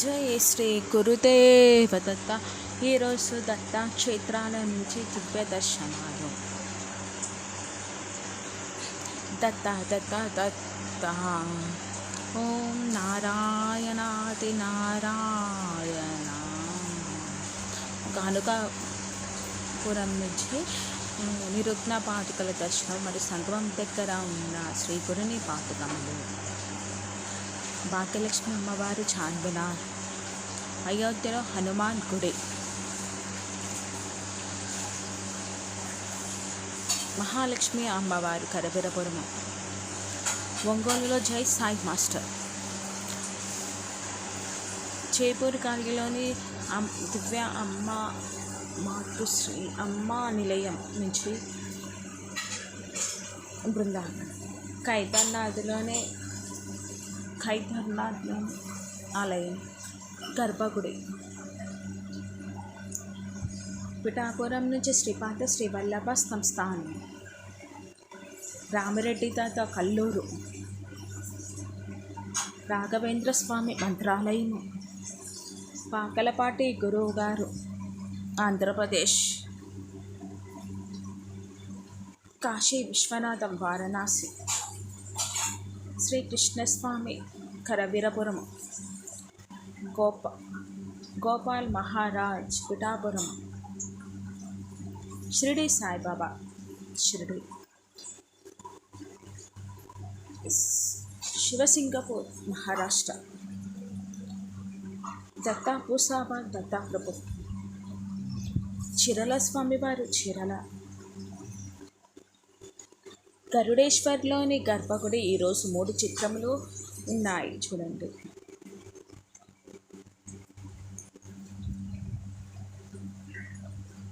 జై శ్రీ గురుదేవ దత్త. ఈరోజు దత్త క్షేత్రాల నుంచి దివ్య దర్శనాలు. దత్త దత్త దత్త. ఓం నారాయణాది నారాయణ. కానుకపురం నుంచి నిరుగ్న పాతికల దర్శనం మరియు సంగమం దగ్గర ఉన్న శ్రీ గురుని పాతకములు. భాగ్యలక్ష్మి అమ్మవారు చార్మినార్ అయోధ్యలో హనుమాన్ గుడి మహాలక్ష్మి అమ్మవారు కరబిరపురము ఒంగోలులో జై సాయి మాస్టర్ చేపూరు కాలిలోని అమ్- దివ్య అమ్మ మాతృశ్రీ అమ్మ నిలయం నుంచి బృందావనం కైతర్నాథ్లోనే ఖైదర్నాథ్ ఆలయం గర్భగుడి. పిఠాపురం నుంచి శ్రీపాద శ్రీవల్లభ సంస్థానం. రామిరెడ్డి తాత కల్లూరు. రాఘవేంద్ర స్వామి మంత్రాలయము పాకలపాటి గురువు గారు ఆంధ్రప్రదేశ్. కాశీ విశ్వనాథం వారణాసి. శ్రీకృష్ణస్వామి కరవీరపురము. గోప గోపాల్ మహారాజ్ పిఠాపురం షిరిడి సాయిబాబా షిరిడి. శివసింగపూర్ మహారాష్ట్ర. దత్తా పూసాబాద్ దత్తాప్రభు. చిరల స్వామివారు చిరల గరుడేశ్వర్లోని గర్భగుడి ఈరోజు మూడు చిత్రములు ఉన్నాయి. చూడండి.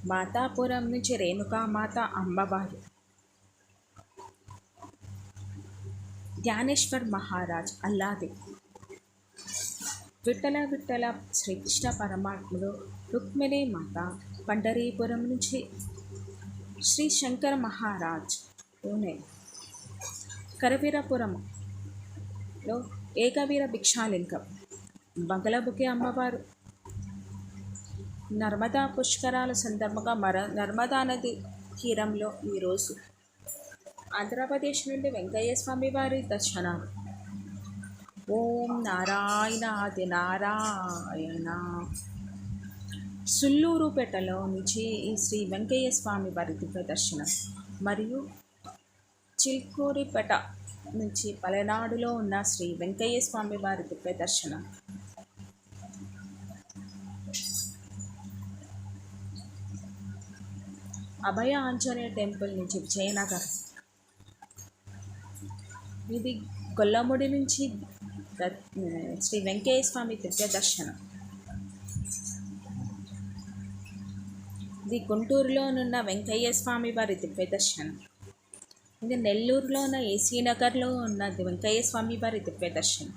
మాతాపురం నుంచి రేణుకామాత అమ్మవారు ధ్యానేశ్వర్ మహారాజ్ అల్లాది. విట్టల విట్టల శ్రీకృష్ణ పరమాత్ముడు రుక్మిణి మాత పండరీపురం నుంచి శ్రీ శంకర మహారాజ్ పూణే. కరవీరపురంలో ఏకవీర భిక్షాలింగం బంగళబుకి అమ్మవారు. నర్మదా పుష్కరాల సందర్భంగా మర నర్మదా నది తీరంలో ఈరోజు ఆంధ్రప్రదేశ్ నుండి వెంకయ్య స్వామి వారి దర్శనాలు ఓం నారాయణాది నారాయణ. సుల్లూరుపేటలో నుంచి శ్రీ వెంకయ్య స్వామి వారి దివ్య దర్శనం. మరియు చిల్కూరిపేట నుంచి పలనాడులో ఉన్న శ్రీ వెంకయ్య స్వామి వారి దివ్య దర్శనం. అభయ ఆంజనేయ టెంపుల్ నుంచి విజయనగర్. ఇది గొల్లముడి నుంచి ద- శ్రీ వెంకయ్య స్వామి దివ్య దర్శనం. ఇది గుంటూరులోనున్న వెంకయ్య స్వామి వారి దివ్య దర్శనం. ఇది నెల్లూరులో ఉన్న ఏసీ నగర్లో ఉన్న వెంకయ్య స్వామి వారి దివ్య దర్శనం